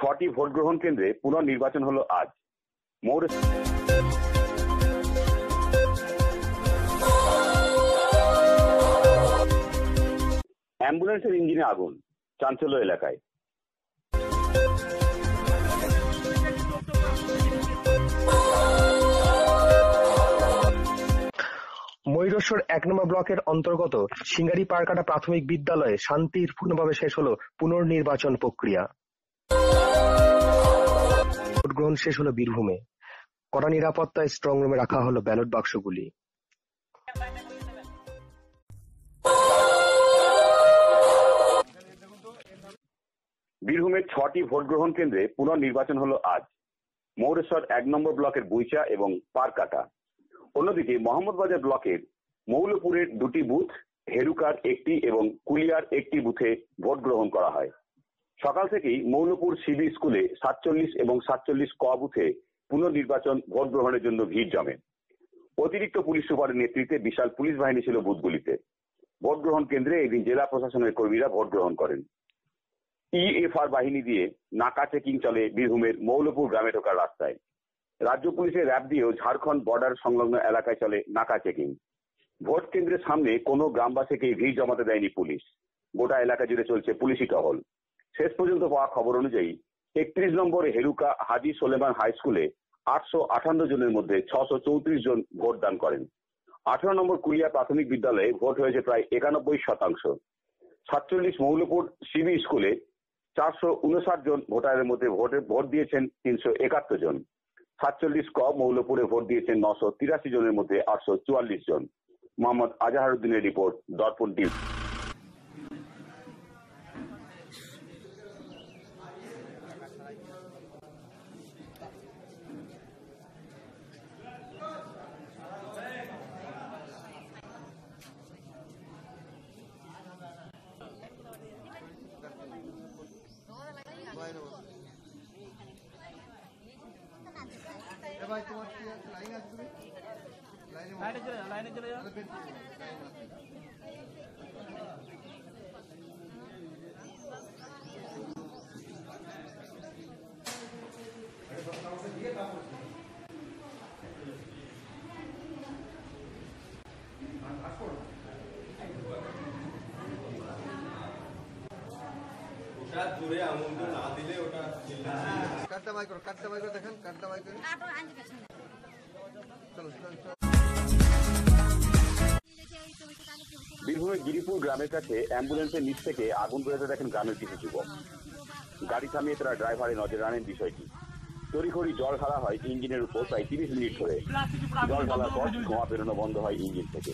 ছটি ভোট গ্রহণ কেন্দ্রে পুনর্নির্বাচন হলো আজ। মৌর অ্যাম্বুলেন্সের ইঞ্জিনে আগুন, চাঞ্চল্য এলাকায়। ময়ূরেশ্বর এক নম্বর ব্লকের অন্তর্গত সিঙ্গারি পারকাটা প্রাথমিক বিদ্যালয়ে শান্তিপূর্ণভাবে শেষ হলো পুনর্নির্বাচন প্রক্রিয়া। গ্রহণ শেষ হলো বীরভূমে। কড়া নিরাপত্তায় স্ট্রং রুমে রাখা হলো ব্যালট বাক্সগুলি। বীরভূমের ছটি ভোট গ্রহণ কেন্দ্রে পুনর্নির্বাচন হলো আজ। মৌরেশ্বর এক নম্বর ব্লকের বুইচা এবং পারকাটা। অন্যদিকে মোহাম্মদবাজার ব্লকের মৌলপুরের দুটি বুথ, হেরুকার একটি এবং কুলিয়ার একটি বুথে ভোট গ্রহণ করা হয়। সকাল থেকেই মৌলপুর সিবি স্কুলে সাতচল্লিশ এবং সাতচল্লিশ ক বুথে পুনর্নির্বাচন ভোট গ্রহণের জন্য ভিড় জমে। অতিরিক্ত পুলিশ সুপারের নেতৃত্বে বিশাল পুলিশ বাহিনী ছিল বুথগুলিতে। ভোট গ্রহণ কেন্দ্রে এদিন জেলা প্রশাসনের কর্মীরা ভোট গ্রহণ করেন। ইএফআর বাহিনী দিয়ে নাকা চেকিং চলে বীরভূমের মৌলপুর গ্রামে ঢোকার রাস্তায়। রাজ্য পুলিশের র্যাব দিয়েও ঝাড়খণ্ড বর্ডার সংলগ্ন এলাকায় চলে নাকা চেকিং। ভোট কেন্দ্রের সামনে কোনো গ্রামবাসীকে ভিড় জমাতে দেয়নি পুলিশ। গোটা এলাকা জুড়ে চলছে পুলিশি টহল। শেষ পর্যন্ত পাওয়া খবর অনুযায়ী একত্রিশ নম্বর হেরুকা হাজি সোলেমান হাই স্কুলে আটশো আটান্ন জনের মধ্যে ছশো চৌত্রিশ জন ভোট দান করেন। আঠারো নম্বর কুলিয়া প্রাথমিক বিদ্যালয়ে ভোট হয়েছে প্রায় একানব্বই শতাংশ। সাতচল্লিশ মৌলপুর সিবি স্কুলে চারশো উনষাট জন ভোটারের মধ্যে ভোটে ভোট দিয়েছেন তিনশো একাত্তর জন। সাতচল্লিশ ক মৌলপুরে ভোট দিয়েছেন নশো তিরাশি জনের মধ্যে আটশো চুয়াল্লিশ জন। মোহাম্মদ আজাহারুদ্দিনের রিপোর্ট দর্পণ টিভি। भाई तो अच्छी है। लाइन आज तुम्हें लाइन में लाइन चले जा लाइन चले जा ওটা জোরে আঙুলটা না দিলে ওটা কাটটা বাই করো কাটটা বাই করে দেখেন কাটটা বাই করে চলো চলো চলো। বীরভূমের গিরিপুর গ্রামের কাছে অ্যাম্বুলেন্সের নিচ থেকে আগুন বেরোতে দেখেন গ্রামের কিছু যুবক। গাড়ি থামিয়ে তারা ড্রাইভারের নজরে আনেন বিষয়টি। তড়িঘড়ি জল ঢালা হয় ইঞ্জিনের উপর প্রায় তিরিশ মিনিট ধরে। জল ঢালার পর ধোঁয়া বেরোনো বন্ধ হয় ইঞ্জিন থেকে।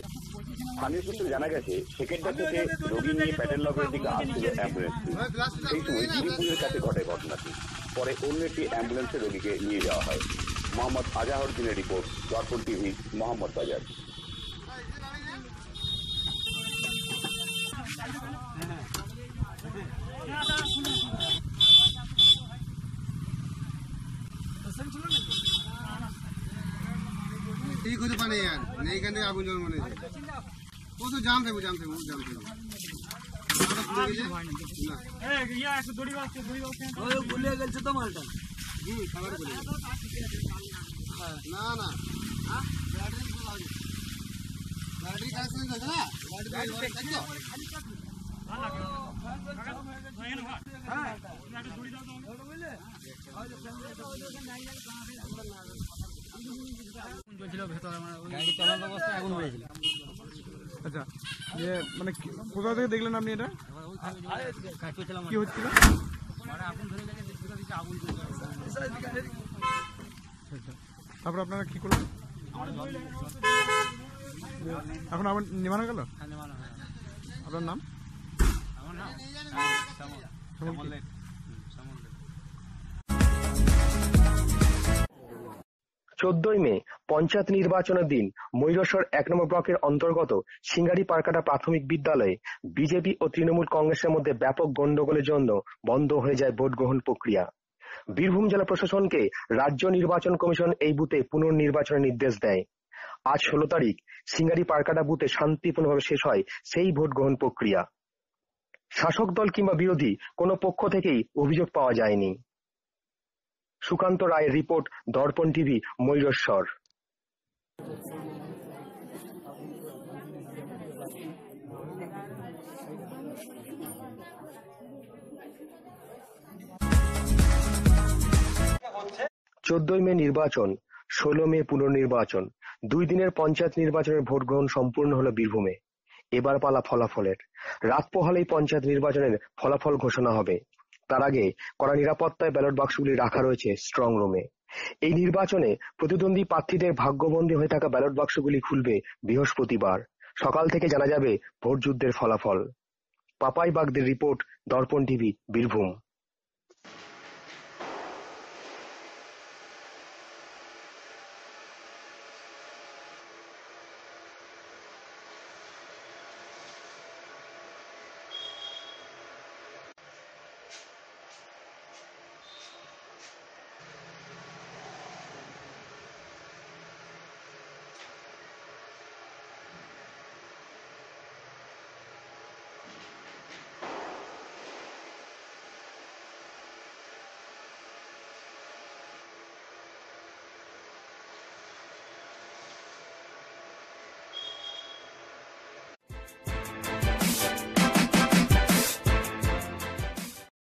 স্থানীয় সূত্রে জানা গেছে সেকেন্ডার থেকে রোগী নিয়ে প্যাটেল লগের দিকে আসছিল অ্যাম্বুলেন্সটি সেই সময় কাছে ঘটে ঘটনাটি। পরে অন্য একটি অ্যাম্বুলেন্সে রোগীকে নিয়ে যাওয়া হয়। মোহাম্মদ আজাহরুদ্দিনের রিপোর্ট দর্পণ টিভি মোহাম্মদ বাজার। ঠিক হতে পারে নেই এখান থেকে আগুন জল वो तो जाम थे वो जाम थे वो जाम थे ভুলে গেছে তো মালটা না না গাড়ি কাছে না গাড়ি গাড়ি দেখো চলছিল ভেতরে মানে গাড়ি চলার অবস্থায় আগুন হয়েছিল আচ্ছা যে মানে কি- কোথা থেকে দেখলেন আপনি এটা? কি হচ্ছিল? মানে তারপর আপনারা কি করলেন? এখন আবার নিমানো গেল? মানে আপনার নাম? আমার নাম শ্যামল। শ্যামল চোদ্দই মে, পঞ্চায়েত নির্বাচনের দিন ময়ূরেশ্বর এক নম্বর ব্লকের অন্তর্গত সিঙ্গারি পারকাটা প্রাথমিক বিদ্যালয়ে বিজেপি ও তৃণমূল কংগ্রেসের মধ্যে ব্যাপক গণ্ডগোলের জন্য বন্ধ হয়ে যায় ভোট গ্রহণ প্রক্রিয়া। বীরভূম জেলা প্রশাসনকে রাজ্য নির্বাচন কমিশন এই বুথে পুনর্নির্বাচনের নির্দেশ দেয়। আজ ষোলো তারিখ সিঙ্গারি পারকাটা বুথে শান্তিপূর্ণভাবে শেষ হয় সেই ভোট গ্রহণ প্রক্রিয়া। শাসক দল কিংবা বিরোধী কোনো পক্ষ থেকেই অভিযোগ পাওয়া যায়নি। সুকান্ত রায়ের রিপোর্ট, দর্পণ টিভি, ময়ূরেশ্বর। চোদ্দই মে নির্বাচন, ষোলো মে পুনর্নির্বাচন, দুই দিনের পঞ্চায়েত নির্বাচনের ভোট গ্রহণ সম্পূর্ণ হলো বীরভূমে। এবার পালা ফলাফলের। রাত পোহালেই পঞ্চায়েত নির্বাচনের ফলাফল ঘোষণা হবে। তার আগে কড়া নিরাপত্তায় ব্যালট বাক্সগুলি রাখা রয়েছে স্ট্রং রুমে এই নির্বাচনে প্রতিদ্বন্দ্বী প্রার্থীদের ভাগ্যবন্দী হয়ে থাকা ব্যালট বাক্সগুলি খুলবে বৃহস্পতিবার। সকাল থেকে জানা যাবে ভোটযুদ্ধের ফলাফল। পাপাই বাগদের রিপোর্ট, দর্পণ টিভি, বীরভূম।